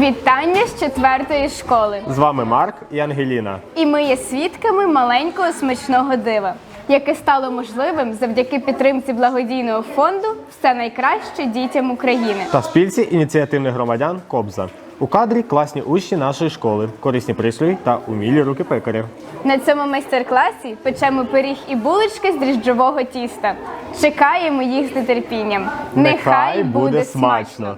Вітання з четвертої школи. З вами Марк і Ангеліна. І ми є свідками маленького смачного дива, яке стало можливим завдяки підтримці благодійного фонду Все найкраще дітям України. Та спільці ініціативних громадян Кобза. У кадрі класні учні нашої школи, корисні прислуги та умілі руки пекарів. На цьому майстер-класі печемо пиріг і булочки з дріжджового тіста. Чекаємо їх з нетерпінням. Нехай буде смачно!